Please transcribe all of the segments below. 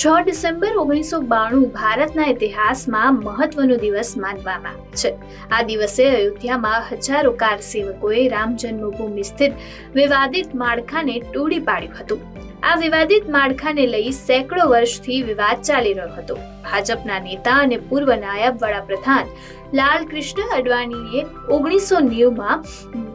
છ ડિસેમ્બર ઓગણીસો બાણું ભારતના ઇતિહાસમાં મહત્વનો દિવસ માનવામાં છે. આ દિવસે અયોધ્યામાં હજારો કાર સેવકોએ રામ જન્મભૂમિ સ્થિત વિવાદિત માળખાને તોડી પાડ્યું હતું. આ વિવાદિત માળખાને લઈ સેંકડો વર્ષથી વિવાદ ચાલી રહ્યો હતો. ભાજપના નેતા અને પૂર્વ નાયબ વડાપ્રધાન લાલ કૃષ્ણ અડવાણીએ ઓગણીસો નેવુંમાં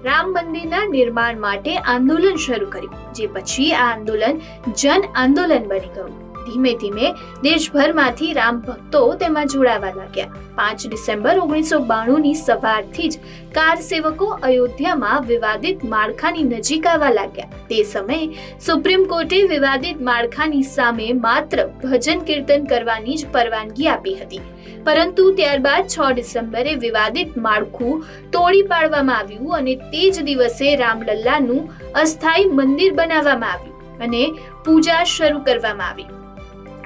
રામ મંદિરના નિર્માણ માટે આંદોલન શરૂ કર્યું, જે પછી આ આંદોલન જન આંદોલન બની ગયું. ધીમે ધીમે દેશભરમાંથી રામ ભક્તો તેમાં જોડાવા લાગ્યા. પાંચ ડિસેમ્બર ઓગણીસો બાણુંની સવારથી જ કાર સેવકો અયોધ્યામાં વિવાદિત માળખાની નજીક આવવા લાગ્યા. તે સમયે સુપ્રીમ કોર્ટે વિવાદિત માળખાની સામે માત્ર ભજન કીર્તન કરવાની જ પરવાનગી આપી હતી. પરંતુ ત્યારબાદ છ ડિસેમ્બરે વિવાદિત માળખું તોડી પાડવામાં આવ્યું અને તે જ દિવસે રામલલ્લાનું અસ્થાયી મંદિર બનાવવામાં આવ્યું અને પૂજા શરૂ કરવામાં આવી.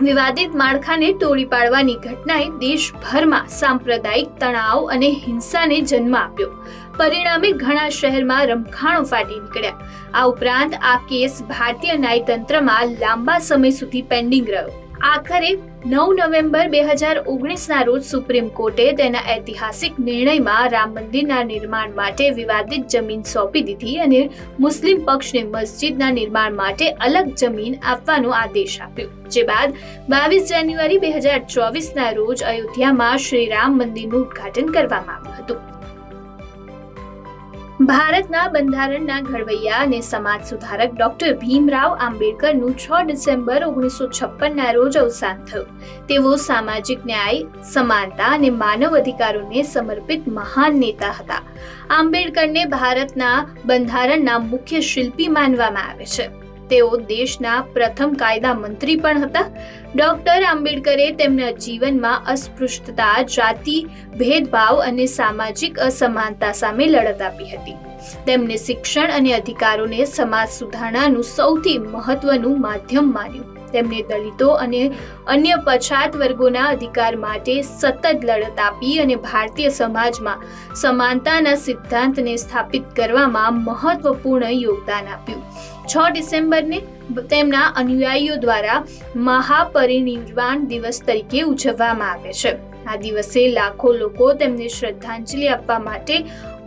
વિવાદિત માળખાને તોડી પાડવાની ઘટનાએ દેશભરમાં સાંપ્રદાયિક તણાવ અને હિંસાને જન્મ આપ્યો. પરિણામે ઘણા શહેરમાં રમખાણો ફાટી નીકળ્યા. આ ઉપરાંત આ કેસ ભારતીય ન્યાયતંત્રમાં લાંબા સમય સુધી પેન્ડિંગ રહ્યો. આખરે નવ નવેમ્બર બે હજાર ઓગણીસના રોજ સુપ્રીમ કોર્ટે તેના ઐતિહાસિક નિર્ણયમાં રામ મંદિરના નિર્માણ માટે વિવાદિત જમીન સોંપી દીધી અને મુસ્લિમ પક્ષને મસ્જિદના નિર્માણ માટે અલગ જમીન આપવાનો આદેશ આપ્યો. જે બાદ બાવીસ જાન્યુઆરી બે હજાર ચોવીસના રોજ અયોધ્યામાં શ્રી રામ મંદિરનું ઉદ્ઘાટન કરવામાં આવ્યું હતું. ભારતના બંધારણના ઘડવૈયા અને સમાજ સુધારક ડોક્ટર ભીમરાવ આંબેડકરનું છ ડિસેમ્બર ઓગણીસો છપ્પનના રોજ અવસાન થયું. તેઓ સામાજિક ન્યાય, સમાનતા અને માનવ અધિકારોને સમર્પિત મહાન નેતા હતા. આંબેડકરને ભારતના બંધારણના મુખ્ય શિલ્પી માનવામાં આવે છે. તેઓ દેશના પ્રથમ કાયદા મંત્રી પણ હતા. ડોક્ટર આંબેડકરે તેમના જીવનમાં અસ્પૃશ્યતા, જાતિ, ભેદભાવ અને સામાજિક અસમાનતા સામે લડત આપી હતી. તેમને શિક્ષણ અને અધિકારોને સમાજ સુધારણાનું સૌથી મહત્વનું માધ્યમ માન્યું. તેમણે દલિતો અને અન્ય પછાત વર્ગોના અધિકાર માટે સતત લડત આપી અને ભારતીય સમાજમાં સમાનતાના સિદ્ધાંતને સ્થાપિત કરવામાં મહત્વપૂર્ણ યોગદાન આપ્યું. છ ડિસેમ્બરને તેમના અનુયાયીઓ દ્વારા મહાપરિનિર્વાણ દિવસ તરીકે ઉજવવામાં આવે છે. આ દિવસે લાખો લોકો તેમને શ્રદ્ધાંજલિ આપવા માટે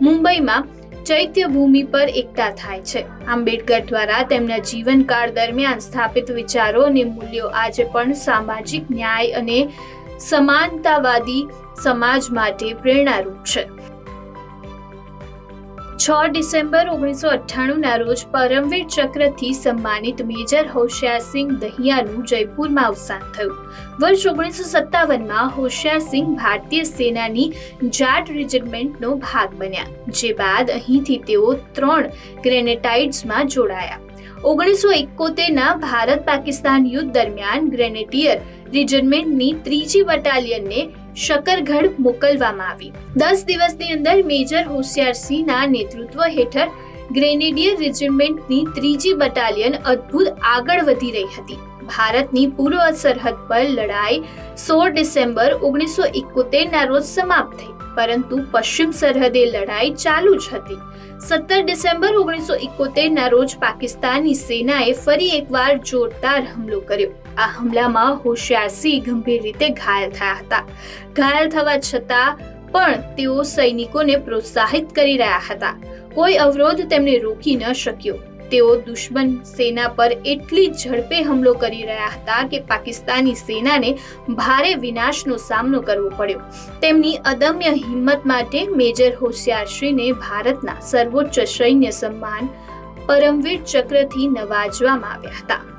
મુંબઈમાં ચૈત્ય ભૂમિ પર એકઠા થાય છે. આંબેડકર દ્વારા તેમના જીવનકાળ દરમિયાન સ્થાપિત વિચારો અને મૂલ્યો આજે પણ સામાજિક ન્યાય અને સમાનતાવાદી સમાજ માટે પ્રેરણારૂપ છે. છ ડિસેમ્બર ઓગણીસો અઠ્ઠાણુંના રોજ પરમવીર ચક્રથી સન્માનિત મેજર હોશિયારસિંહ દહિયાનું જયપુરમાં અવસાન થયું. વર્ષ ઓગણીસો સત્તાવનમાં હોશિયારસિંહ ભારતીય સેનાની જાટ રેજિમેન્ટનો ભાગ બન્યા, જે બાદ અહીંથી તેઓ ત્રણ ગ્રેનેટાઇડ્સમાં જોડાયા. ઓગણીસો એકોતેરના ભારત પાકિસ્તાન યુદ્ધ દરમિયાન ગ્રેનેટિયર રેજિમેન્ટની ત્રીજી બટાલિયનને શકરગઢ મોકલવામાં આવી. દસ દિવસની અંદર મેજર હોશિયારસિંહના નેતૃત્વ હેઠળ ગ્રેનેડિયર રેજિમેન્ટની ત્રીજી બટાલિયન અદ્ભુત આગળ વધી રહી હતી. ભારતની પૂર્વ સરહદ પર લડાઈ સોળ ડિસેમ્બર ઓગણીસો એકોતેરના રોજ સમાપ્ત થઈ. પરંતુ પશ્ચિમ સરહદે લડાઈ ચાલુ જ હતી. સત્તર ડિસેમ્બર ઓગણીસો એકોતેરના રોજ પાકિસ્તાની સેનાએ ફરી એકવાર જોરદાર હુમલો કર્યો. આ હુમલામાં હોશિયારસિંહ ગંભીર રીતે ઘાયલ થયા હતા. ઘાયલ થવા છતાં પણ તેઓ સૈનિકોને પ્રોત્સાહિત કરી રહ્યા હતા. કોઈ અવરોધ તેમને રોકી ન શક્યો. તેઓ દુશ્મન સેના પર એટલી ઝડપે હુમલો કરી રહ્યા હતા કે પાકિસ્તાની સેનાને ભારે વિનાશનો સામનો કરવો પડ્યો. તેમની અદમ્ય હિંમત માટે મેજર હોશિયારશ્રીને ભારતના સર્વોચ્ચ સૈન્ય સન્માન પરમવીર ચક્રથી નવાજવામાં આવ્યા હતા.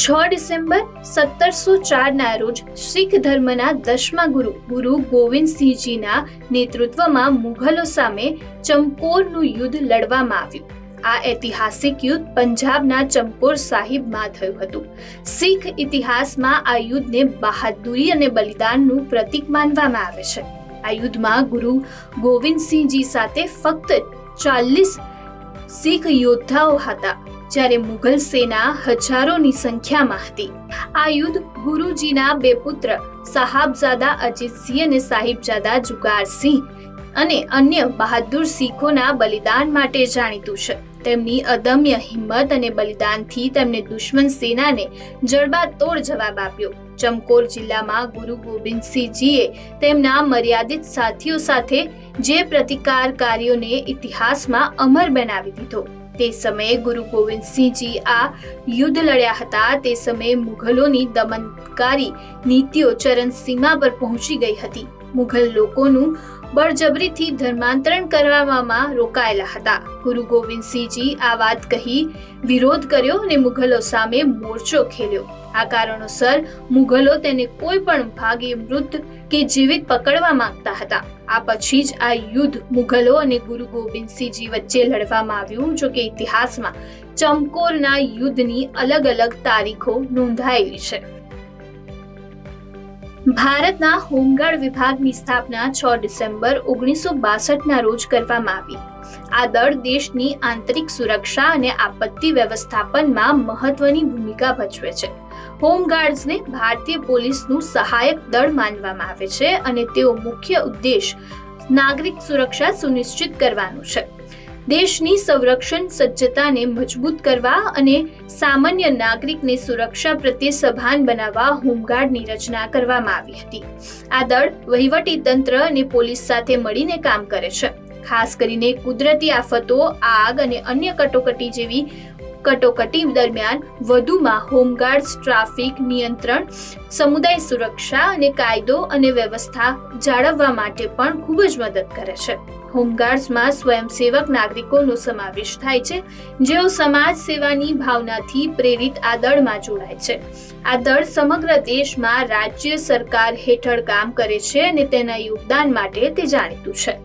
છ ડિસેમ્બર સત્તરસો ચારના રોજ શીખ ધર્મના દસમા ગુરુ ગુરુ ગોવિંદસિંહજીના નેતૃત્વમાં મુઘલો સામે ચમકોરનું યુદ્ધ લડવામાં આવ્યું. આ ઐતિહાસિક યુદ્ધ પંજાબના ચમકોર સાહિબમાં થયું હતું. શીખ ઇતિહાસમાં આ યુદ્ધને બહાદુરી અને બલિદાનનું પ્રતીક માનવામાં આવે છે. આ યુદ્ધમાં ગુરુ ગોવિંદસિંહજી સાથે ફક્ત ચાલીસ શીખ યોદ્ધાઓ હતા. જ્યારે મુઘલ સેના હજારોની સંખ્યામાં હતી. આ યુદ્ધ ગુરુજીના બે પુત્ર સાહાબઝાદા અજીતસિંહ અને સાહિબજાદા જુગારસિંહ અને અન્ય બહાદુર શીખોના બલિદાન માટે જાણીતું છે. તેમની અદમ્ય હિંમત અને બલિદાનથી તેમને દુશ્મન સેનાને જડબાતોડ જવાબ આપ્યો. ચમકોર જિલ્લામાં ગુરુ ગોબિંદસિંહજીએ તેમના મર્યાદિત સાથીઓ સાથે જે પ્રતિકારકારીઓને ઇતિહાસમાં અમર બનાવી દીધો. તે સમયે ગુરુ ગોવિંદસિંહજી આ યુદ્ધ લડ્યા હતા. તે સમયે મુઘલોની દમનકારી નીતિઓ ચરણસીમા પર પહોંચી ગઈ હતી. મુઘલ લોકોનું બળજબરીથી ધર્માંતરણ કરવામાં રોકાયેલા હતા. ગુરુ ગોવિંદસિંહજી આ વાત કહી વિરોધ કર્યો અને મુઘલો સામે મોરચો ખેલ્યો. આ કારણોસર મુઘલો તેને કોઈ પણ ભાગે મૃત કે જીવિત પકડવા માંગતા હતા. આ પછી જ આ યુદ્ધ મુઘલો અને ગુરુ ગોબિંદસિંહજી વચ્ચે લડવામાં આવ્યું, જો કે ઇતિહાસમાં ચમકોરના યુદ્ધની અલગ અલગ તારીખો નોંધાયેલી છે. ભારતના હોમગાર્ડ વિભાગની સ્થાપના છ ડિસેમ્બર ઓગણીસો બાસઠના રોજ કરવામાં આવી. આ દળ દેશની આંતરિક સુરક્ષા અને આપત્તિ વ્યવસ્થાપનમાં મહત્વની ભૂમિકા ભજવે છે. હોમગાર્ડ્સને ભારતીય પોલીસનું સહાયક દળ માનવામાં આવે છે અને તેઓ મુખ્ય ઉદ્દેશ નાગરિક સુરક્ષા સુનિશ્ચિત કરવાનું છે. દેશની સંરક્ષણ સજ્જતાને મજબૂત કરવા અને સામાન્ય નાગરિકને સુરક્ષા પ્રત્યે સભાન બનાવવા હોમગાર્ડની રચના કરવામાં આવી હતી. આ દળ વહીવટી તંત્ર અને પોલીસ સાથે મળીને કામ કરે છે. ખાસ કરીને કુદરતી આફતો, આગ અને અન્ય કટોકટી જેવી કટોકટી દરમિયાન વધુમાં હોમગાર્ડ્સ ટ્રાફિક નિયંત્રણ, સમુદાય સુરક્ષા અને કાયદો અને વ્યવસ્થા જાળવવા માટે પણ ખૂબ જ મદદ કરે છે. હોમગાર્ડ્સમાં સ્વયંસેવક નાગરિકોનો સમાવેશ થાય છે, જેઓ સમાજ સેવાની ભાવનાથી પ્રેરિત આ દળમાં જોડાય છે. આ દળ સમગ્ર દેશમાં રાજ્ય સરકાર હેઠળ કામ કરે છે અને તેના યોગદાન માટે તે જાણીતું છે.